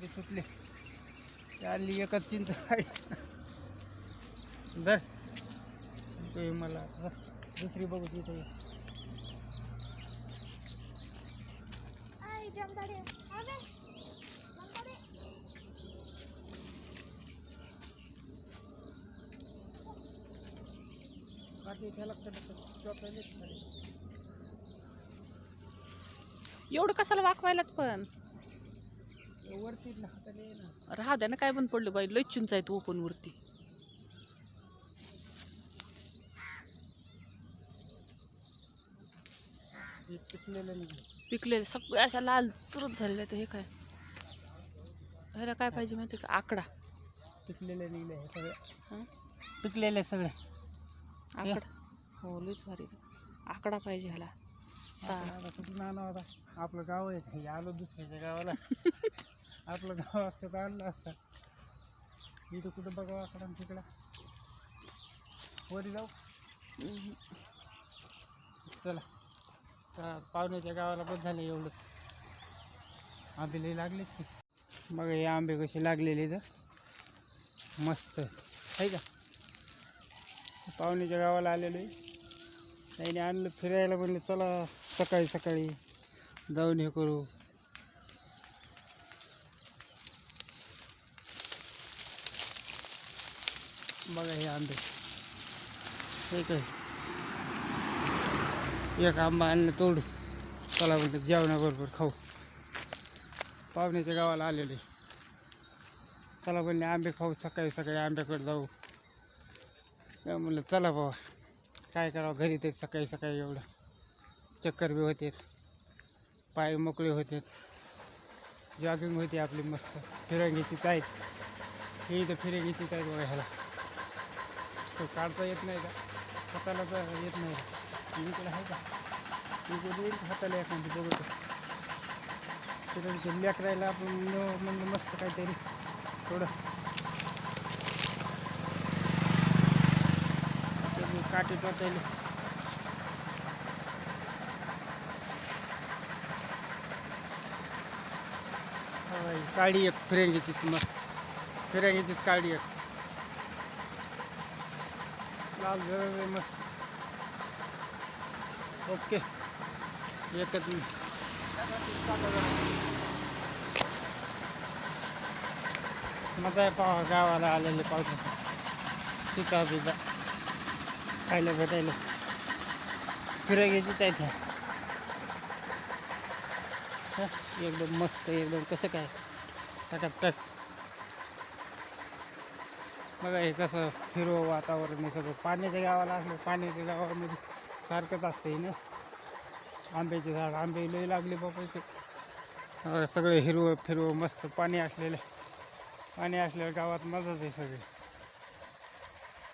बी सुटले आली एकच चिंच ते मला. दुसरी बघू तिथे. एवढं कशाला वाकवायलात पण ते वरती हाताने ये ना राहा द्या ना काय पण पडलं बाई लय चिंच आहेत ओपन वरती पिकलेलं सगळे अशा लाल चुरत झालेल्या आहेत हे काय? ह्याला काय पाहिजे माहिती का? आकडा. पिकलेले निघले हे सगळे? पिकलेले सगळे. आकडा. हो लयच भारी. आकडा पाहिजे ह्याला. आता कुठून आणा होता आपलं गाव आहे आलो दुसऱ्याच्या गावाला. आपलं गाव असतं तर आणलं असतं. इथं कुठं बघावं आकडा तिकडं वरी जाऊ. चला. तर पाहुण्याच्या गावाला पण झालं एवढं. आंबे लई लागले. की बघा हे आंबे कसे लागलेले इथं. मस्त आहे का? पाहुण्याच्या गावाला आलेलो आहे. त्याने आणलं फिरायला म्हणलं चला. सकाळी सकाळी जाऊन हे करू. बघा हे आंबे. एक आहे एक आंबा आणलं तोडू. चला म्हणलं जेवणाबरोबर खाऊ. पाहुण्याच्या गावाला आलेले. चला म्हणले आंबे खाऊ सकाळी सकाळी आंब्याकडे जाऊ. म्हणलं चला बाबा. काय करावं? घरी ते सकाळी सकाळी एवढं. चक्कर बी होते पाय मोकळे होते जॉगिंग होते आपली मस्त. फिरंगीची ताईत हे इथं फिरंगीची ताईत बघा ह्याला. तो काढता येत नाही का? हाताला तर येत नाही. इकडे आहे का? इकडे येईल हाताला एखादी बघतो फिरंगी लेकरायला आपण न- म्हणजे मस्त काहीतरी थोडं. काटे काठी काळी एक फिरंगीचीच मस्त. फिरंगीचीच काळी एक. लाल मस्त. ओके. एकच मजा आहे पाहा गावाला आलेले पावसाचे. चिचा बिजा खायला भेटायला. फिरायचीच आहे त्या एकदम मस्त एकदम कसं काय? टकाटक बघा हे कसं हिरवं वातावरण आहे सगळं. पाण्याच्या गावाला असलं पाण्याच्या गावामध्ये सारखंच असतं हे ना. आंब्याचे झाड आंबे लई लागले बाबा इथे सगळं हिरवं फिरवं मस्त पाणी असलेलं. पाणी असलेल्या गावात मजाच आहे सगळी.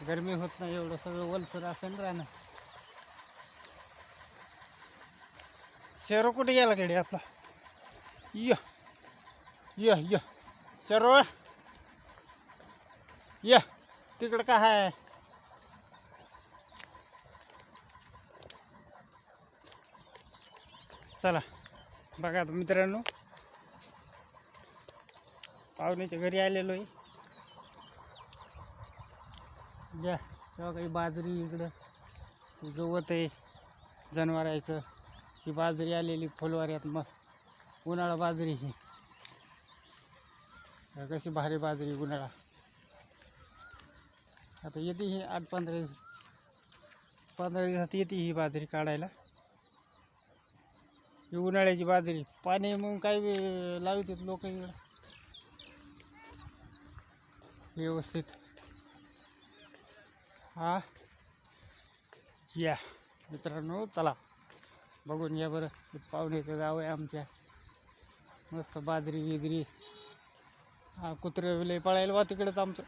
गरमी होत नाही एवढं सगळं वलसर असेल राहणं. शेरो कुठे गेला कडे आपला? य. य य. शेरो य. तिकडं काय आहे चला. बघा आता मित्रांनो. पाहुण्याच्या घरी आलेलो आहे या. तेव्हा काही बाजरी इकडं. गवत आहे. जनावरायचं. ही बाजरी आलेली फुलवाऱ्यात. मग उन्हाळा बाजरी ही. कशी भारी बाजरी उन्हाळा. आता येते ही आठ पंधरा दिवस. पंधरा दिवसात येते ही बाजरी काढायला. ही उन्हाळ्याची बाजरी पाणी मग काय लावितात लोक इकडं. व्यवस्थित. हा? या. मित्रांनो चला. बघून या बरं. हे पाहुण्याचं गाव आहे आमच्या. मस्त बाजरी बिजरी कुत्रे विले पळायला वा तिकडेच आमचं.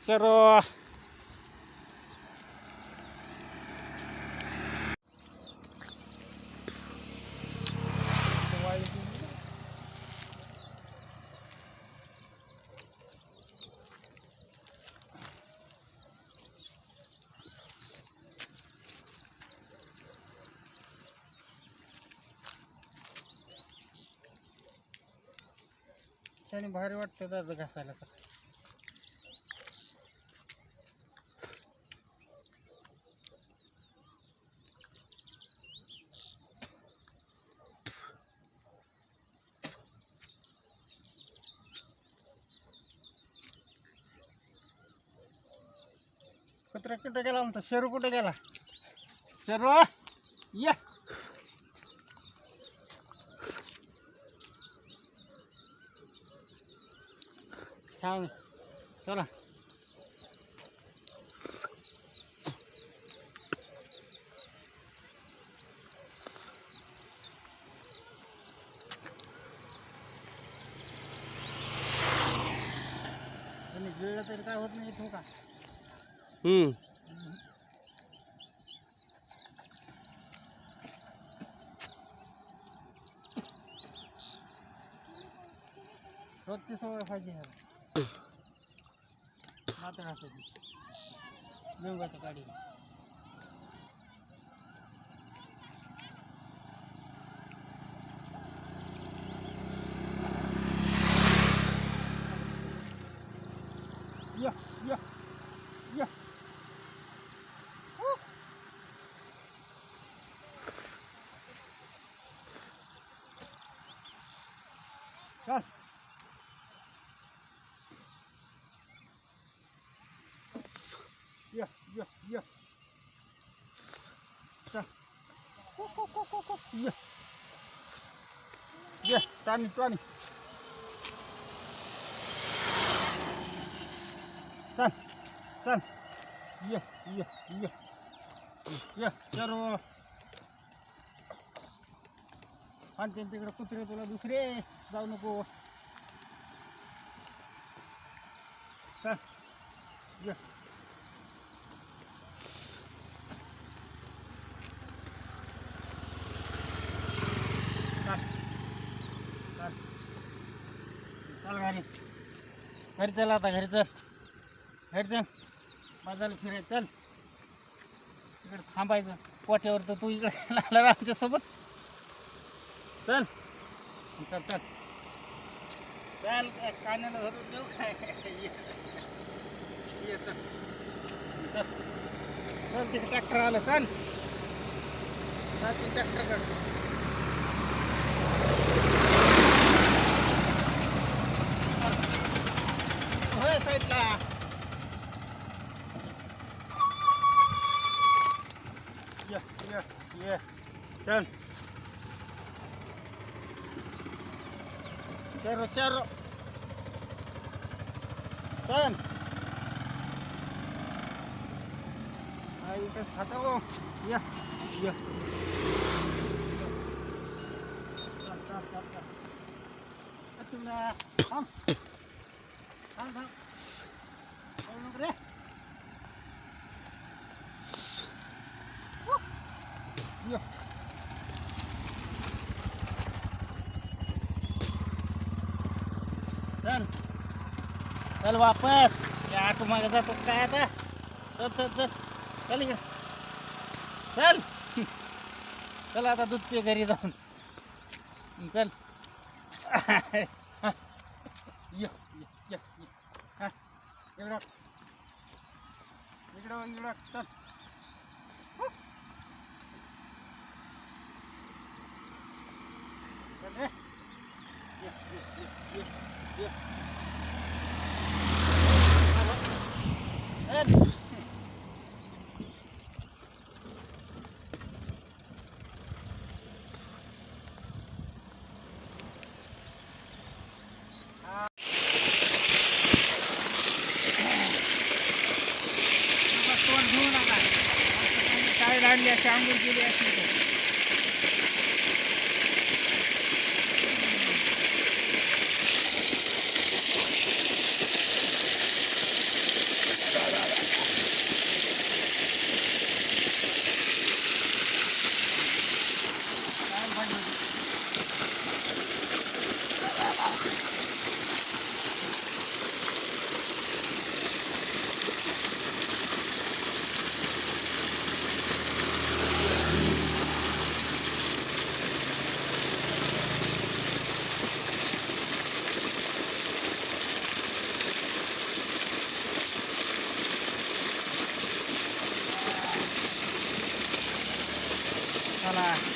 सर्व पावसाने भारी वाटतं दादा घासायला सकाळी कुत्रा कुठे गेला म्हणतो? शेरू कुठे गेला? शेरू या. छान चला. गिळलं तरी काय होत नाही इथून का? हम्म. रोजची सवय पाहिजे मात्र घासायची लिंबाचं काढी या या या चल Ja, ये टाणी टाणी चल चल ये ये ये ये सर्व आणि तिकडे कुत्रे तुला दुसरे जाऊ नको चल ये चल घरी. घरी चल आता घरी चल. घरी चल. बाजारला फिराय चल. इकडे थांबायचं. पोट्यावर तर तू इकडे लागला आमच्यासोबत. चल. चल चल. चल काय कानाला धरून देऊ काय? ये. ये चल. चल. चल तिकडे ट्रॅक्टर आलं. चल. चल ट्रॅक्टर काढतो साईडला ये ये ये. चल. चलो चलो. चल. आई इथे खाता. हो या या. चल चल चल चल. तुम्ही थांब. थांब थांब. जाऊ नको रे या चल चल वापस. या ऑटो मागे जातो काय आता? चल चल चल. चल इकडे. चल. चल आता दूध पे घरी जाऊन. चल. ये ये ये ये. हा इकडं इकडं इकडं चल Thank you. चला